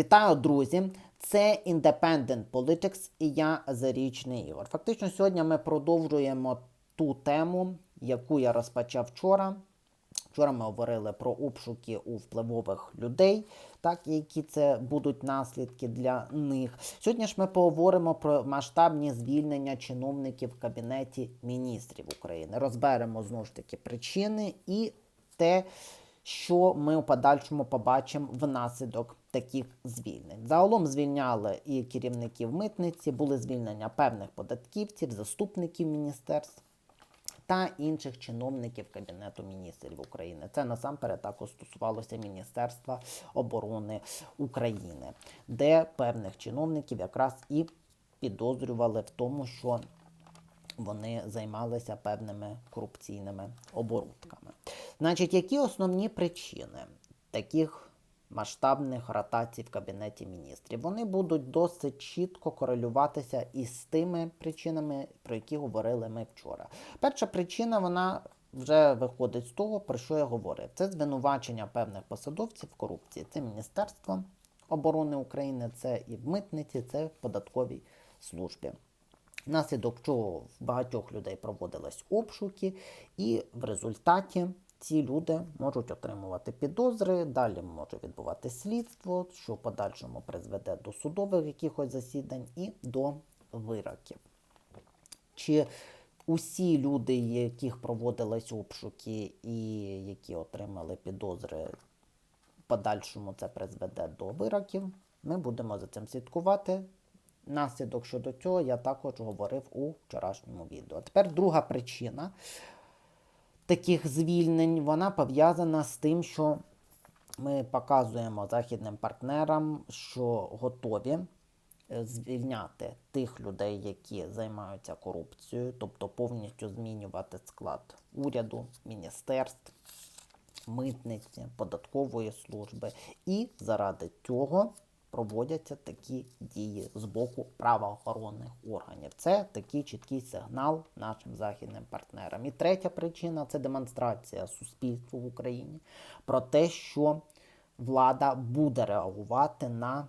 Вітаю, друзі! Це Independent Politics і я Зарічний Ігор. Фактично, сьогодні ми продовжуємо ту тему, яку я розпочав вчора. Вчора ми говорили про обшуки у впливових людей, так які це будуть наслідки для них. Сьогодні ж ми поговоримо про масштабні звільнення чиновників в кабінеті міністрів України. Розберемо знову ж таки причини і те, що ми у подальшому побачимо внаслідок таких звільнень. Загалом звільняли і керівників митниці, були звільнення певних податківців, заступників міністерств та інших чиновників Кабінету міністрів України. Це насамперед також стосувалося Міністерства оборони України, де певних чиновників якраз і підозрювали в тому, що вони займалися певними корупційними оборудками. Значить, які основні причини таких масштабних ротацій в Кабінеті міністрів? Вони будуть досить чітко корелюватися із тими причинами, про які говорили ми вчора. Перша причина, вона вже виходить з того, про що я говорив. Це звинувачення певних посадовців корупції. Це Міністерство оборони України, це і в митниці, це в податковій службі. Внаслідок чого в багатьох людей проводились обшуки, і в результаті ці люди можуть отримувати підозри, далі може відбувати слідство, що в подальшому призведе до судових якихось засідань і до вироків. Чи усі люди, яких проводились обшуки і які отримали підозри, в подальшому це призведе до вироків, ми будемо за цим слідкувати. Наслідок щодо цього я також говорив у вчорашньому відео. Тепер друга причина таких звільнень, вона пов'язана з тим, що ми показуємо західним партнерам, що готові е, звільняти тих людей, які займаються корупцією, тобто повністю змінювати склад уряду, міністерств, митниці, податкової служби. І заради цього проводяться такі дії з боку правоохоронних органів. Це такий чіткий сигнал нашим західним партнерам. І третя причина це демонстрація суспільству в Україні про те, що влада буде реагувати на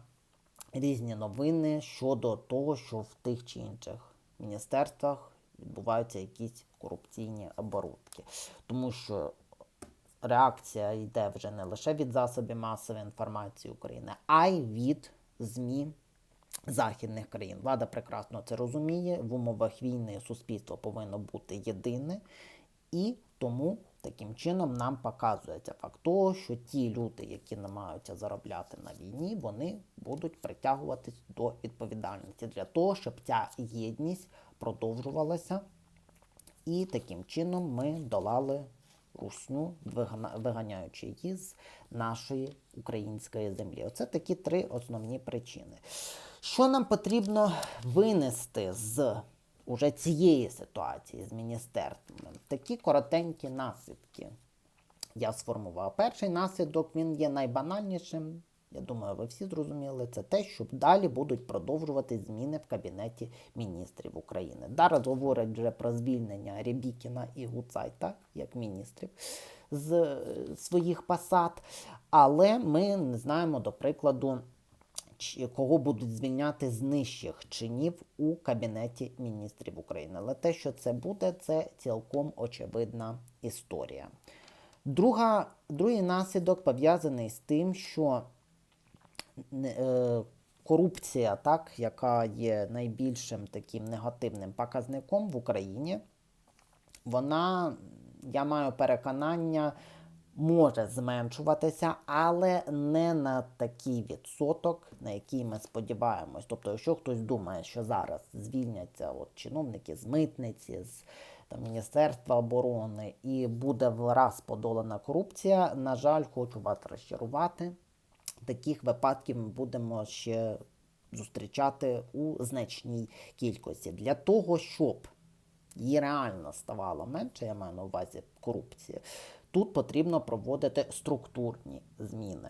різні новини щодо того, що в тих чи інших міністерствах відбуваються якісь корупційні оборудки. Тому що реакція йде вже не лише від засобів масової інформації України, а й від ЗМІ західних країн. Влада прекрасно це розуміє. В умовах війни суспільство повинно бути єдине, і тому таким чином нам показується факт того, що ті люди, які намагаються заробляти на війні, вони будуть притягуватись до відповідальності для того, щоб ця єдність продовжувалася. І таким чином ми долали русню, виганяючи її з нашої української землі. Оце такі три основні причини. Що нам потрібно винести з уже цієї ситуації з міністерствами? Такі коротенькі наслідки я сформував. Перший наслідок він є найбанальнішим. Я думаю, ви всі зрозуміли, це те, що далі будуть продовжувати зміни в Кабінеті міністрів України. Зараз говорять вже про звільнення Рябікіна і Гуцайта як міністрів з своїх посад, але ми не знаємо, до прикладу, кого будуть звільняти з нижчих чинів у Кабінеті міністрів України. Але те, що це буде, це цілком очевидна історія. Друга, другий наслідок пов'язаний з тим, що корупція, так, яка є найбільшим таким негативним показником в Україні, вона, я маю переконання, може зменшуватися, але не на такий відсоток, на який ми сподіваємось. Тобто, якщо хтось думає, що зараз звільняться от, чиновники з митниці, з там, Міністерства оборони і буде враз подолана корупція, на жаль, хочу вас розчарувати. Таких випадків ми будемо ще зустрічати у значній кількості. Для того, щоб її реально ставало менше, я маю на увазі корупції, тут потрібно проводити структурні зміни,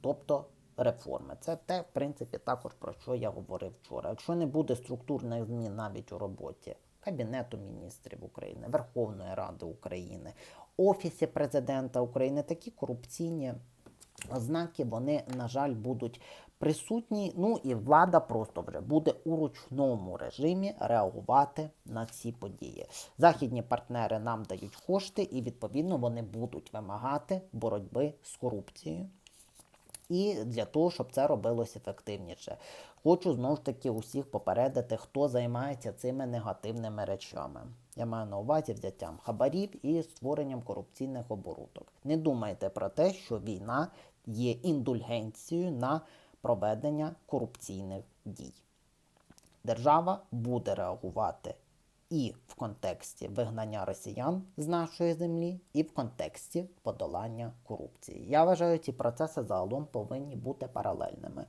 тобто реформи. Це те, в принципі, також про що я говорив вчора. Якщо не буде структурних змін навіть у роботі Кабінету міністрів України, Верховної Ради України, Офісі президента України, такі корупційні ознаки, вони, на жаль, будуть присутні. Ну і влада просто вже буде у ручному режимі реагувати на ці події. Західні партнери нам дають кошти, і відповідно вони будуть вимагати боротьби з корупцією. І для того, щоб це робилось ефективніше. Хочу знову ж таки усіх попередити, хто займається цими негативними речами. Я маю на увазі взяттям хабарів і створенням корупційних оборудок. Не думайте про те, що війна є індульгенцією на проведення корупційних дій. Держава буде реагувати і в контексті вигнання росіян з нашої землі, і в контексті подолання корупції. Я вважаю, ці процеси загалом повинні бути паралельними.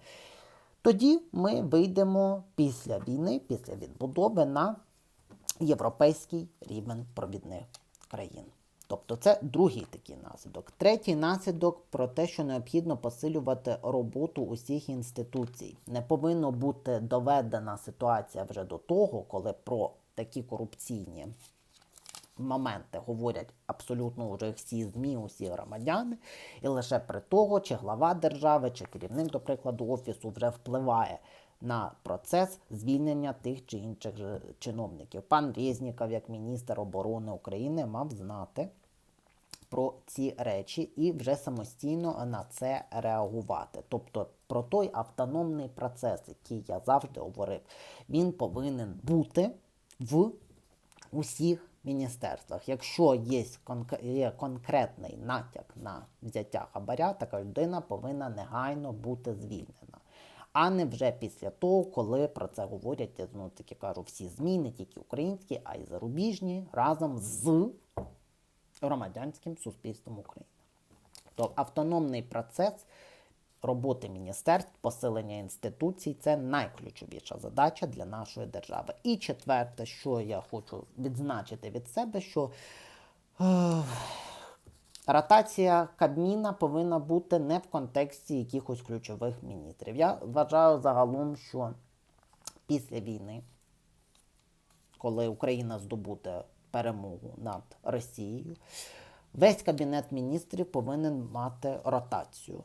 Тоді ми вийдемо після війни, після відбудови на європейський рівень провідних країн. Тобто це другий такий наслідок. Третій наслідок про те, що необхідно посилювати роботу усіх інституцій. Не повинно бути доведена ситуація вже до того, коли про такі корупційні моменти говорять абсолютно вже всі ЗМІ, усі громадяни, і лише при того, чи глава держави, чи керівник, до прикладу, офісу вже впливає на процес звільнення тих чи інших чиновників. Пан Резніков, як міністр оборони України, мав знати. Про ці речі і вже самостійно на це реагувати. Тобто про той автономний процес, який я завжди говорив, він повинен бути в усіх міністерствах. Якщо є, конкретний натяк на взяття хабаря, така людина повинна негайно бути звільнена. А не вже після того, коли про це говорять, я знову таки кажу, всі ЗМІ, не тільки українські, а й зарубіжні, разом з громадянським суспільством України. То автономний процес роботи міністерств, посилення інституцій це найключовіша задача для нашої держави. І четверте, що я хочу відзначити від себе, що е, ротація Кабміна повинна бути не в контексті якихось ключових міністрів. Я вважаю загалом, що після війни коли Україна здобуде перемогу над Росією, весь кабінет міністрів повинен мати ротацію.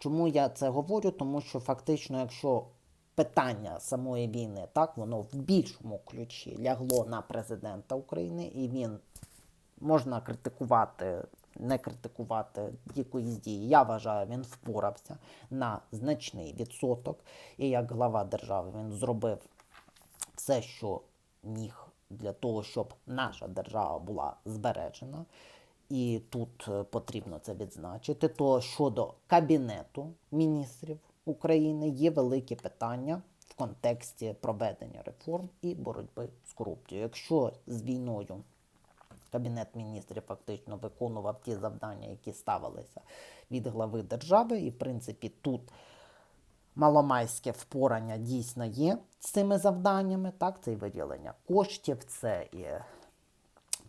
Чому я це говорю? Тому що фактично, якщо питання самої війни, так, воно в більшому ключі лягло на президента України, і він можна критикувати, не критикувати якоїсь дії. Я вважаю, він впорався на значний відсоток. І як глава держави він зробив все, що міг для того, щоб наша держава була збережена. І тут е, потрібно це відзначити. То щодо Кабінету міністрів України є великі питання в контексті проведення реформ і боротьби з корупцією. Якщо з війною Кабінет міністрів фактично виконував ті завдання, які ставилися від глави держави, і в принципі тут маломайське впорання дійсно є з цими завданнями. Так, це і виділення коштів, це і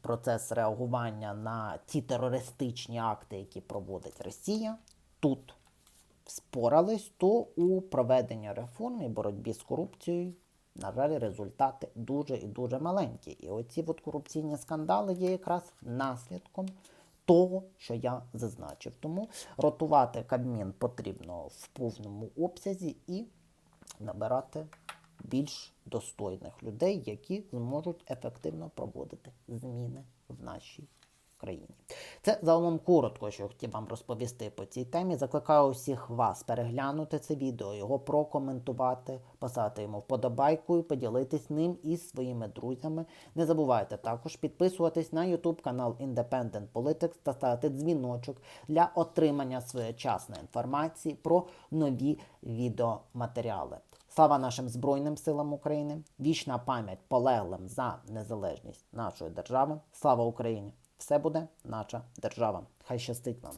процес реагування на ті терористичні акти, які проводить Росія. Тут спорались, то у проведенні реформ і боротьбі з корупцією, на жаль, результати дуже і дуже маленькі. І оці от корупційні скандали є якраз наслідком того, що я зазначив. Тому ротувати Кабмін потрібно в повному обсязі і набирати більш достойних людей, які зможуть ефективно проводити зміни в нашій країні. Це загалом коротко, що хотів вам розповісти по цій темі. Закликаю усіх вас переглянути це відео, його прокоментувати, поставити йому вподобайку і поділитись ним із своїми друзями. Не забувайте також підписуватись на YouTube канал Independent Politics та ставити дзвіночок для отримання своєчасної інформації про нові відеоматеріали. Слава нашим Збройним силам України! Вічна пам'ять полеглим за незалежність нашої держави. Слава Україні! Все буде наша держава. Хай щастить нам!